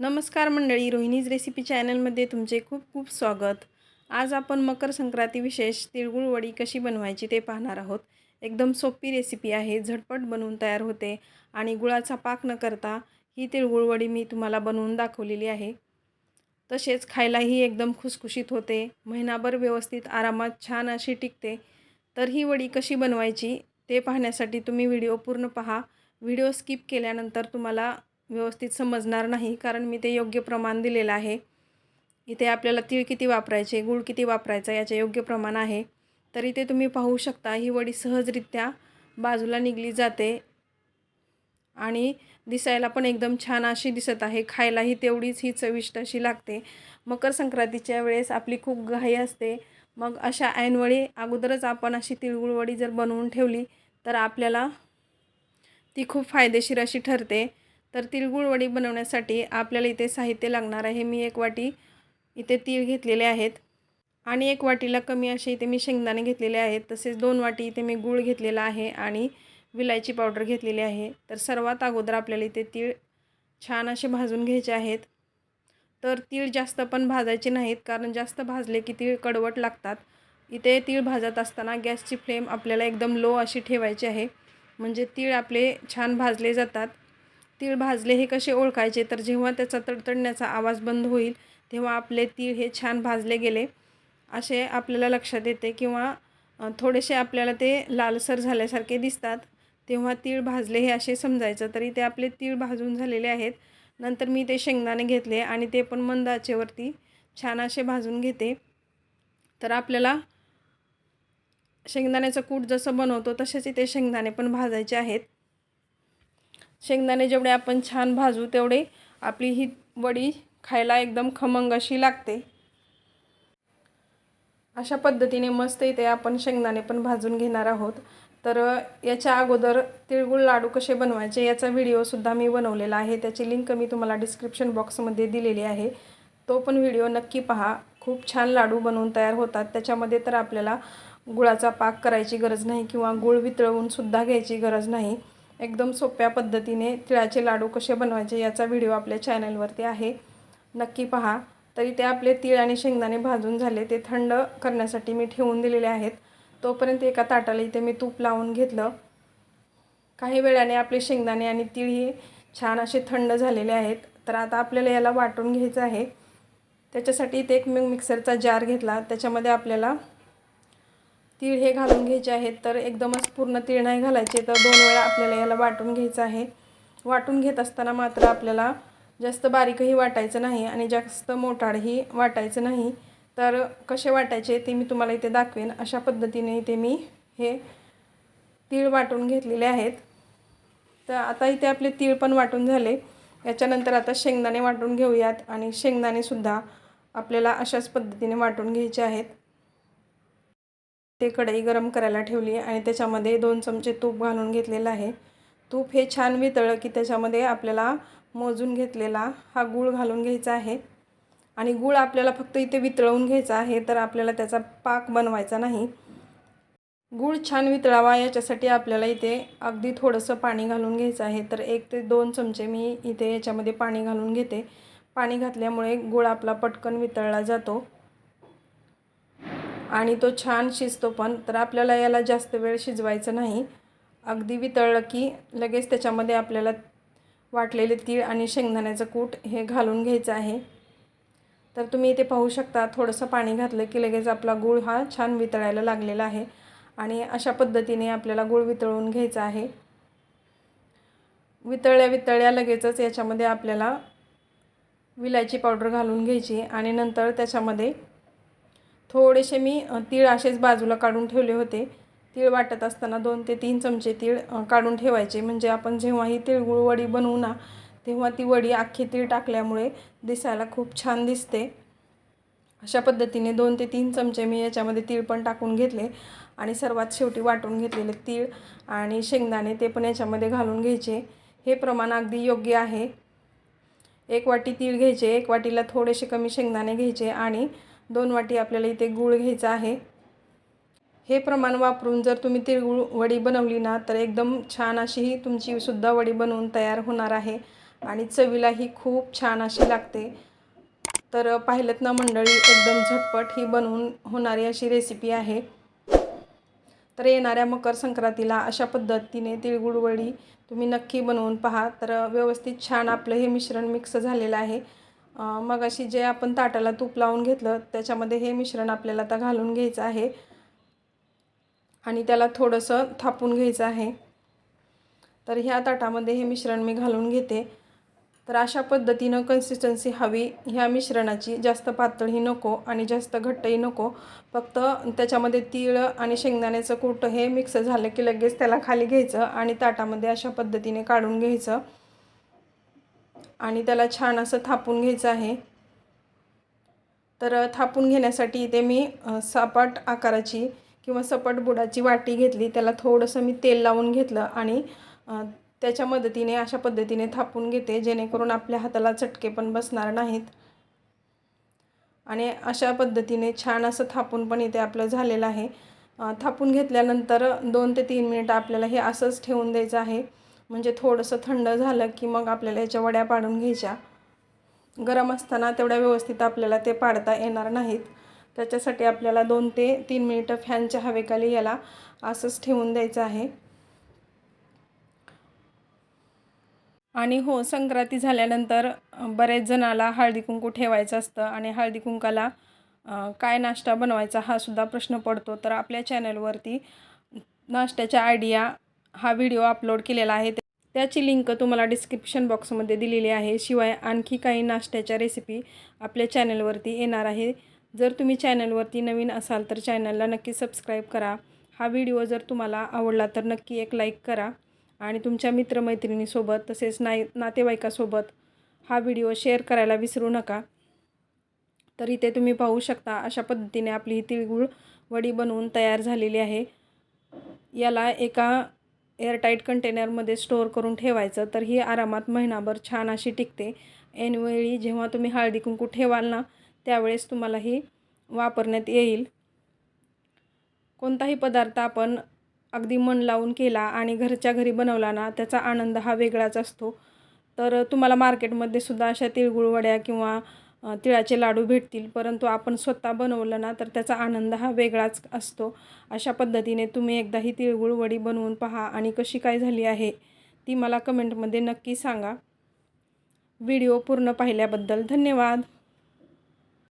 नमस्कार मंडळी रोहिणीज रेसिपी चॅनलमध्ये तुमचे खूप खूप स्वागत. आज आपण मकर संक्रांती विशेष तिळगुळ वडी कशी बनवायची ते पाहणार आहोत. एकदम सोपी रेसिपी आहे झटपट बनवून तयार होते आणि गुळाचा पाक न करता ही तिळगुळ वडी मी तुम्हाला बनवून दाखवलेली आहे. तसेच खायलाही एकदम खुसखुशीत होते महिनाभर व्यवस्थित आरामात छान अशी टिकते. तर ही वडी कशी बनवायची ते पाहण्यासाठी तुम्ही व्हिडिओ पूर्ण पहा. व्हिडिओ स्किप केल्यानंतर तुम्हाला व्यवस्थित समजणार नाही कारण मी ते योग्य प्रमाण दिलेलं आहे. इथे आपल्याला तीळ किती वापरायचे गूळ किती वापरायचा याचे योग्य प्रमाण आहे. तर इथे तुम्ही पाहू शकता ही वडी सहजरित्या बाजूला निघली जाते. आणि दिसायला पण एकदम छान अशी दिसत आहे. खायलाही तेवढीच ही चविष्ट अशी लागते. मकर संक्रांतीच्या वेळेस आपली खूप घाई असते. मग अशा ऐनवेळी अगोदरच आपण अशी तिळगुळवडी जर बनवून ठेवली तर आपल्याला ती खूप फायदेशीर अशी ठरते. तर तिळगुळ वडी बनवण्यासाठी आपल्याला इथे साहित्य लागणार आहे. मी एक वाटी इथे तीळ घेतलेले आहेत आणि एक वाटीला कमी असे इथे मी शेंगदाणे घेतलेले आहेत. तसेच दोन वाटी इथे मी गूळ घेतलेला आहे आणि विलायची पावडर घेतलेली आहे. तर सर्वात अगोदर आपल्याला इथे तीळ छान असे भाजून घ्यायचे आहेत. तर तीळ जास्त पण भाजायचे नाहीत कारण जास्त भाजले की तीळ कडवट लागतात. इथे तीळ भाजत असताना गॅसची फ्लेम आपल्याला एकदम लो अशी ठेवायची आहे. म्हणजे तीळ आपले छान भाजले जातात. तीळ भाजले हे कसे ओळखायचे? तर जेव्हा त्याचा तडतडण्याचा आवाज बंद होईल तेव्हा आपले तीळ हे छान भाजले गेले. असे आपल्याला लक्षात येते किंवा थोडेसे आपल्याला ते लालसर झाल्यासारखे दिसतात. तेव्हा तीळ भाजले हे असे समजायचं. तरी ते आपले तीळ भाजून झालेले आहेत. नंतर मी ते शेंगदाणे घेतले आणि ते पण मंद आचेवरती छान असे भाजून घेते. तर आपल्याला शेंगदाण्याचं कूट जसं बनवतो तसेच इथे शेंगदाणे पण भाजायचे आहेत. शेंगदाणे जेवढे आपण छान भाजू तेवढे आपली ही वडी खायला एकदम खमंग अशी लागते. अशा पद्धतीने मस्त इथे आपण शेंगदाणे पण भाजून घेणार आहोत. तर याच्या अगोदर तिळगुळ लाडू कसे बनवायचे याचा व्हिडिओसुद्धा मी बनवलेला आहे. त्याची लिंक मी तुम्हाला डिस्क्रिप्शन बॉक्समध्ये दिलेली आहे. तो पण व्हिडिओ नक्की पहा. खूप छान लाडू बनवून तयार होतात. त्याच्यामध्ये तर आपल्याला गुळाचा पाक करायची गरज नाही किंवा गुळ वितळवूनसुद्धा घ्यायची गरज नाही. एकदम सोप्या पद्धतीने तिळाचे लाडू कसे बनवायचे याचा व्हिडिओ आपल्या चॅनलवरती आहे. नक्की पहा. तरी ते आपले तीळ आणि शेंगदाणे भाजून झाले ते थंड करण्यासाठी मी ठेवून दिलेले आहेत. तोपर्यंत एका ताटाला इथे मी तूप लावून घेतलं. काही वेळाने आपले शेंगदाणे आणि तीळ हे छान असे थंड झालेले आहेत. तर आता आपल्याला याला वाटून घ्यायचं आहे. त्याच्यासाठी इथे एक मी मिक्सरचा जार घेतला. त्याच्यामध्ये आपल्याला तीळ हे घालून घ्यायचे आहेत. तर एकदमच पूर्ण तीळ नाही घालायचे. तर दोन वेळा आपल्याला याला वाटून घ्यायचं आहे. वाटून घेत असताना मात्र आपल्याला जास्त बारीकही वाटायचं नाही आणि जास्त मोठाडही वाटायचं नाही. तर कसे वाटायचे ते मी तुम्हाला इथे दाखवेन. अशा पद्धतीने इथे मी हे तीळ वाटून घेतलेले आहेत. तर आता इथे आपले तीळ पण वाटून झाले. याच्यानंतर आता शेंगदाणे वाटून घेऊयात आणि शेंगदाणेसुद्धा आपल्याला अशाच पद्धतीने वाटून घ्यायचे आहेत. ते कढई गरम करायला ठेवली आणि त्याच्यामध्ये दोन चमचे तूप घालून घेतलेलं आहे. तूप हे छान वितळलं की त्याच्यामध्ये आपल्याला मोजून घेतलेला हा गूळ घालून घ्यायचा आहे. आणि गूळ आपल्याला फक्त इथे वितळवून घ्यायचा आहे तर आपल्याला त्याचा पाक बनवायचा नाही. गूळ छान वितळावा याच्यासाठी आपल्याला इथे अगदी थोडंसं पाणी घालून घ्यायचं आहे. तर एक ते दोन चमचे मी इथे याच्यामध्ये पाणी घालून घेते. पाणी घातल्यामुळे गूळ आपला पटकन वितळला जातो. आणि तो छान शिजतो पण तर आपल्याला याला जास्त वेळ शिजवायचं नाही. अगदी वितळलं की लगेच त्याच्यामध्ये आपल्याला वाटलेले तीळ आणि शेंगदाण्याचं कूट हे घालून घ्यायचं आहे. तर तुम्ही इथे पाहू शकता थोडंसं पाणी घातलं की लगेच आपला गूळ हा छान वितळायला लागलेला आहे. आणि अशा पद्धतीने आपल्याला गूळ वितळून घ्यायचा आहे. वितळल्या वितळल्या लगेचच याच्यामध्ये आपल्याला विलायची पावडर घालून घ्यायची आणि नंतर त्याच्यामध्ये थोडेसे मी तीळ असेच बाजूला काढून ठेवले होते. तीळ वाटत असताना दोन ते तीन चमचे तीळ काढून ठेवायचे. म्हणजे आपण जेव्हा ही तिळगुळ वडी बनवू ना तेव्हा ती वडी अख्खी तीळ टाकल्यामुळे दिसायला खूप छान दिसते. अशा पद्धतीने दोन ते तीन चमचे मी याच्यामध्ये तीळ पण टाकून घेतले आणि सर्वात शेवटी वाटून घेतलेले तीळ आणि शेंगदाणे ते पण याच्यामध्ये घालून घ्यायचे. हे प्रमाण अगदी योग्य आहे. एक वाटी तीळ घ्यायचे एक वाटीला थोडेसे कमी शेंगदाणे घ्यायचे आणि दोन वाटी आपल्याला इथे गूळ घ्यायचा आहे. हे प्रमाण वापरून जर तुम्ही तिळगुळ वडी बनवली ना तर एकदम छान अशी ही तुमची सुद्धा वडी बनवून तयार होणार आहे. आणि चवीलाही खूप छान अशी लागते. तर पाहिलं ना मंडळी एकदम झटपट ही बनवून होणारी अशी रेसिपी आहे. तर येणाऱ्या मकर संक्रांतीला अशा पद्धतीने तिळगुळ वडी तुम्ही नक्की बनवून पहा. तर व्यवस्थित छान आपलं हे मिश्रण मिक्स झालेलं आहे. मग अशी जे आपण ताटाला तूप लावून घेतलं त्याच्यामध्ये हे मिश्रण आपल्याला आता घालून घ्यायचं आहे. आणि त्याला थोडंसं थापून घ्यायचं आहे. तर ह्या ताटामध्ये हे मिश्रण मी घालून घेते. तर अशा पद्धतीनं कन्सिस्टन्सी हवी. ह्या मिश्रणाची जास्त पातळही नको आणि जास्त घट्टही नको. फक्त त्याच्यामध्ये तीळ आणि शेंगदाण्याचं कूट हे मिक्स झालं की लगेच त्याला खाली घ्यायचं आणि ताटामध्ये अशा पद्धतीने काढून घ्यायचं. आणि त्याला छान असं थापून घ्यायचं आहे. तर थापून घेण्यासाठी इथे मी सपाट आकाराची किंवा सपाट बुडाची वाटी घेतली. त्याला थोडंसं मी तेल लावून घेतलं आणि त्याच्या मदतीने अशा पद्धतीने थापून घेते जेणेकरून आपल्या हाताला चटके पण बसणार नाहीत. आणि अशा पद्धतीने छान असं थापून पण इथे आपलं झालेलं आहे. थापून घेतल्यानंतर दोन ते तीन मिनिटं आपल्याला हे असंच ठेवून द्यायचं आहे. म्हणजे थोडंसं थंड झालं की मग आपल्याला याच्या वड्या पाडून घ्यायच्या. गरम असताना तेवढ्या व्यवस्थित आपल्याला ते पाडता येणार नाहीत. त्याच्यासाठी आपल्याला दोन ते तीन मिनिटं फॅनच्या हवेखाली याला असंच ठेवून द्यायचं आहे. आणि हो संक्रांती झाल्यानंतर बरेच जणाला हळदी कुंकू ठेवायचं असतं आणि हळदी कुंकाला काय नाश्ता बनवायचा हा सुद्धा प्रश्न पडतो. तर आपल्या चॅनलवरती नाश्त्याच्या आयडिया हा व्हिडिओ अपलोड केलेला आहे. त्याची लिंक तुम्हाला डिस्क्रिप्शन बॉक्समध्ये दिलेली आहे. शिवाय आणखी काही नाश्त्याच्या रेसिपी आपल्या चॅनलवरती येणार आहे. जर तुम्ही चॅनलवरती नवीन असाल तर चॅनलला नक्की सबस्क्राईब करा. हा व्हिडिओ जर तुम्हाला आवडला तर नक्की एक लाईक करा आणि तुमच्या मित्रमैत्रिणीसोबत तसेच नाई नातेवाईकासोबत हा व्हिडिओ शेअर करायला विसरू नका. तर इथे तुम्ही पाहू शकता अशा पद्धतीने आपली ही तिळगुळ वडी बनवून तयार झालेली आहे. याला एका एअरटाईट कंटेनरमध्ये स्टोअर करून ठेवायचं तर ही आरामात महिनाभर छान अशी टिकते. ऐनवेळी जेव्हा तुम्ही हळदी कुंकू ठेवाल ना त्यावेळेस तुम्हाला ही वापरण्यात येईल. कोणताही पदार्थ आपण अगदी मन लावून केला आणि घरच्या घरी बनवला ना त्याचा आनंद हा वेगळाच असतो. तर तुम्हाला मार्केटमध्ये सुद्धा अशा तिळगुळ वड्या किंवा तिळाचे लाडू भेटतील परंतु आपण स्वतः बनवलं ना तर त्याचा आनंद हा वेगळाच असतो. अशा पद्धतीने तुम्ही एकदा ही तिळगुळ वडी बनवून पहा आणि कशी काय झाली आहे ती मला कमेंटमध्ये नक्की सांगा. व्हिडिओ पूर्ण पाहिल्याबद्दल धन्यवाद.